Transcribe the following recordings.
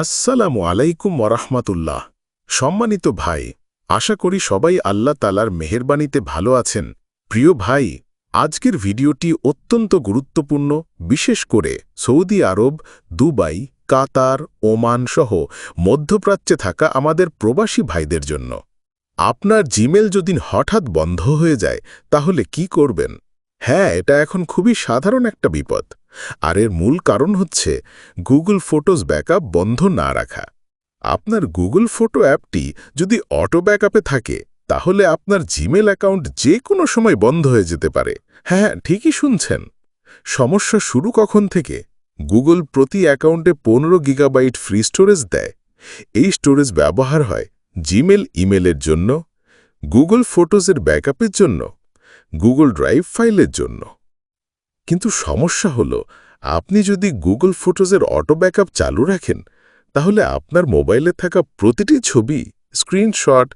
আসসালামু আলাইকুম ওরহমাতুল্লাহ। সম্মানিত ভাই, আশা করি সবাই আল্লাহ তালার মেহেরবানিতে ভালো আছেন। প্রিয় ভাই, আজকের ভিডিওটি অত্যন্ত গুরুত্বপূর্ণ, বিশেষ করে Saudi Arab, Dubai, Qatar, Oman সহ মধ্যপ্রাচ্যে থাকা আমাদের প্রবাসী ভাইদের জন্য। আপনার জিমেল যদি হঠাৎ বন্ধ হয়ে যায়, তাহলে কি করবেন? হ্যাঁ এটা এখন খুবই সাধারণ একটা বিপদ। আর এর মূল কারণ হচ্ছে গুগল ফটোজ ব্যাকআপ বন্ধ না রাখা। আপনার গুগল ফটো অ্যাপটি যদি অটো ব্যাকআপে থাকে, তাহলে আপনার জিমেল অ্যাকাউন্ট যে কোনো সময় বন্ধ হয়ে যেতে পারে। হ্যাঁ ঠিকই শুনছেন। সমস্যা শুরু কখন থেকে? গুগল প্রতি অ্যাকাউন্টে পনেরো গিগাবাইট ফ্রি স্টোরেজ দেয়। এই স্টোরেজ ব্যবহার হয় জিমেল, ইমেলের জন্য, গুগল ফটোজের ব্যাকআপের জন্য, গুগল ড্রাইভ ফাইলের জন্য। কিন্তু সমস্যা হল, আপনি যদি গুগল ফটোজের অটো ব্যাকআপ চালু রাখেন, তাহলে আপনার মোবাইলে থাকা প্রতিটি ছবি স্ক্রিনশট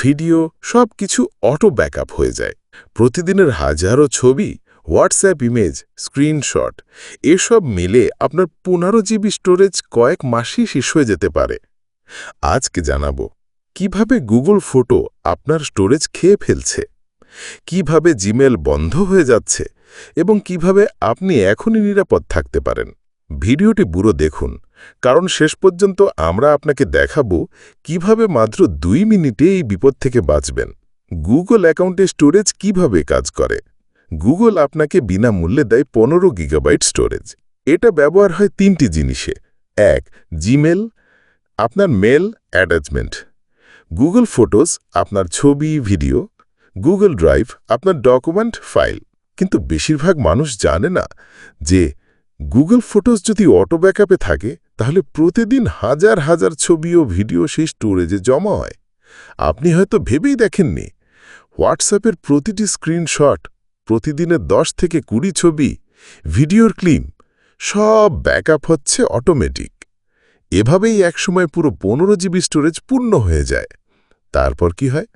ভিডিও সব কিছু অটো ব্যাকআপ হয়ে যায়। প্রতিদিনের হাজারো ছবি হোয়াটসঅ্যাপ ইমেজ স্ক্রিনশট এসব মিলে আপনার পনেরো জিবি স্টোরেজ কয়েক মাসই শেষ হয়ে যেতে পারে। আজকে জানাব, কীভাবে গুগল ফটো আপনার স্টোরেজ খেয়ে ফেলছে? কীভাবে জিমেল বন্ধ হয়ে যাচ্ছে? এবং কীভাবে আপনি এখনই নিরাপদ থাকতে পারেন। ভিডিওটি বুড়ো দেখুন, কারণ শেষ পর্যন্ত আমরা আপনাকে দেখাবো কীভাবে মাত্র দুই মিনিটে এই বিপদ থেকে বাঁচবেন। গুগল অ্যাকাউন্টে স্টোরেজ কীভাবে কাজ করে? গুগল আপনাকে বিনামূল্যে দেয় পনেরো গিগাবাইট স্টোরেজ। এটা ব্যবহার হয় তিনটি জিনিসে। এক, জিমেল, আপনার মেল অ্যাটাচমেন্ট। গুগল ফটোস, আপনার ছবি, ভিডিও। গুগল ড্রাইভ, আপনার ডকুমেন্ট ফাইল। কিন্তু বেশিরভাগ মানুষ জানে না যে গুগল ফটোস যদি অটো ব্যাকআপে থাকে, তাহলে প্রতিদিন হাজার হাজার ছবি ও ভিডিও সেই স্টোরেজে জমা হয়। আপনি হয়তো ভেবেই দেখেননি, হোয়াটসঅ্যাপের প্রতিটি স্ক্রিনশট, প্রতিদিনের দশ থেকে কুড়ি ছবি, ভিডিওর ক্লিম, সব ব্যাকআপ হচ্ছে অটোমেটিক। এভাবেই একসময় পুরো পনেরো জিবি স্টোরেজ পূর্ণ হয়ে যায়। তারপর কি হয়?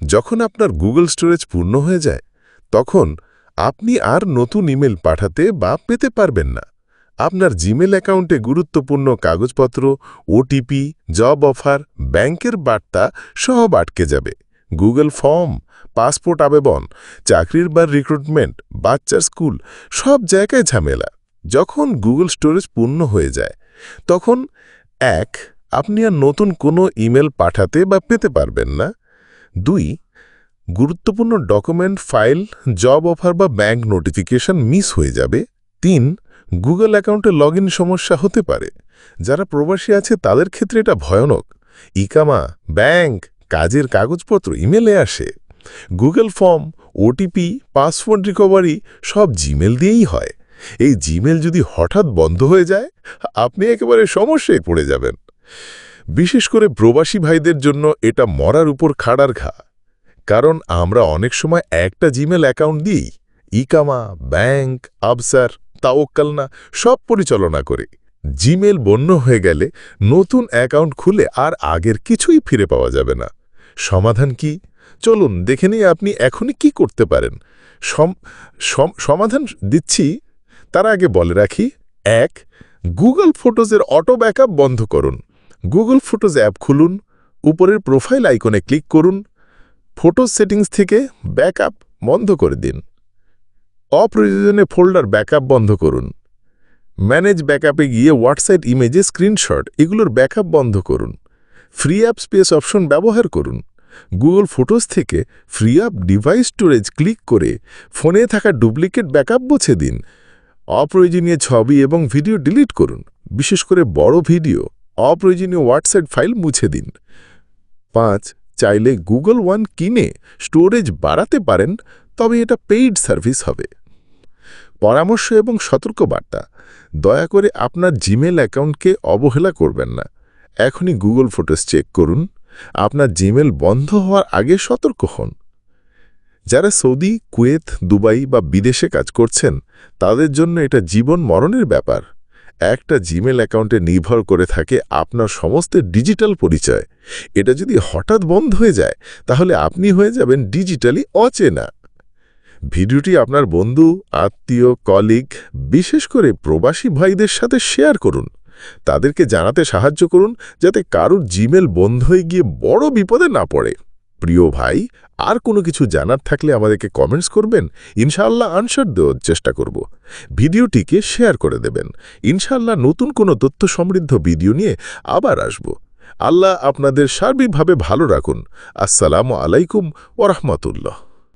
যখন আপনার গুগল স্টোরেজ পূর্ণ হয়ে যায়, তখন আপনি আর নতুন ইমেল পাঠাতে বা পেতে পারবেন না। আপনার জিমেল অ্যাকাউন্টে গুরুত্বপূর্ণ কাগজপত্র, ওটিপি, জব অফার, ব্যাংকের বার্তা সব আটকে যাবে। গুগল ফর্ম, পাসপোর্ট আবেদন, চাকরির বা রিক্রুটমেন্ট বাচ্চার স্কুল, সব জায়গায় ঝামেলা। যখন গুগল স্টোরেজ পূর্ণ হয়ে যায়, তখন এক, আপনি আর নতুন কোনো ইমেল পাঠাতে বা পেতে পারবেন না। দুই গুরুত্বপূর্ণ ডকুমেন্ট, ফাইল, জব অফার বা ব্যাংক নোটিফিকেশন মিস হয়ে যাবে। তিন, গুগল অ্যাকাউন্টে লগ সমস্যা হতে পারে। যারা প্রবাসী আছে, তাদের ক্ষেত্রে এটা ভয়ানক। ইকামা, ব্যাংক, কাজের কাগজপত্র, ইমেলে আসে। Google form, OTP, password recovery, সব জিমেল দিয়েই হয়। এই জিমেল যদি হঠাৎ বন্ধ হয়ে যায়, আপনি একেবারে সমস্যায় পড়ে যাবেন। বিশেষ করে প্রবাসী ভাইদের জন্য এটা মরার উপর খাড়ার ঘা। কারণ আমরা অনেক সময় একটা জিমেল অ্যাকাউন্ট দিই। ইকামা, ব্যাংক, আবসার তাওকালনা সব পরিচালনা করি। জিমেল বন্য হয়ে গেলে নতুন অ্যাকাউন্ট খুলে আর আগের কিছুই ফিরে পাওয়া যাবে না। সমাধান কি? চলুন, দেখে নিয়ে আপনি এখনই কি করতে পারেন। সমাধান দিচ্ছি। তার আগে বলে রাখি, এক গুগল ফটোজের অটো ব্যাকআপ বন্ধ করুন। গুগল ফটোজ অ্যাপ খুলুন। উপরের প্রোফাইল আইকনে ক্লিক করুন। ফটো সেটিংস থেকে ব্যাকআপ বন্ধ করে দিন। অপ্রয়োজনে ফোল্ডার ব্যাকআপ বন্ধ করুন। ম্যানেজ ব্যাকআপে গিয়ে হোয়াটসঅ্যাপ ইমেজে স্ক্রিনশট এগুলোর ব্যাকআপ বন্ধ করুন। ফ্রি অ্যাপ স্পেস অপশন ব্যবহার করুন। গুগল ফটোস থেকে free app device storage click করে ফোনে থাকা ডুপ্লিকেট ব্যাকআপ মুছে দিন। অপ্রয়োজনীয় ছবি এবং ভিডিও ডিলিট করুন। বিশেষ করে বড় ভিডিও অপ্রয়োজনীয় হোয়াটসঅ্যাপ ফাইল মুছে দিন। পাঁচ চাইলে গুগল ওয়ান কিনে স্টোরেজ বাড়াতে পারেন, তবে এটা পেইড সার্ভিস হবে। পরামর্শ এবং সতর্কবার্তা, দয়া করে আপনার জিমেল অ্যাকাউন্টকে অবহেলা করবেন না। এখনই গুগল ফটোস চেক করুন, আপনার জিমেল বন্ধ হওয়ার আগে সতর্ক হন। যারা সৌদি, কুয়েত, দুবাই বা বিদেশে কাজ করছেন, তাদের জন্য এটা জীবন মরণের ব্যাপার। একটা জিমেল অ্যাকাউন্টে নির্ভর করে থাকে আপনার সমস্ত ডিজিটাল পরিচয়। এটা যদি হঠাৎ বন্ধ হয়ে যায়, তাহলে আপনি হয়ে যাবেন ডিজিটালি অচেনা। ভিডিওটি আপনার বন্ধু, আত্মীয় কলিগ বিশেষ করে প্রবাসী ভাইদের সাথে শেয়ার করুন। তাদেরকে জানাতে সাহায্য করুন, যাতে কারুর জিমেল বন্ধ হয়ে গিয়ে বড় বিপদে না পড়ে। প্রিয় ভাই, আর কোনো কিছু জানার থাকলে আমাদেরকে কমেন্টস করবেন। ইনশাআল্লাহ আনসার দেওয়ার চেষ্টা করব। ভিডিওটিকে শেয়ার করে দেবেন। ইনশাআল্লাহ নতুন কোনো তথ্য সমৃদ্ধ ভিডিও নিয়ে আবার আসব। আল্লাহ আপনাদের সার্বিকভাবে ভালো রাখুন। আসসালামু আলাইকুম ওরহমতুল্লাহ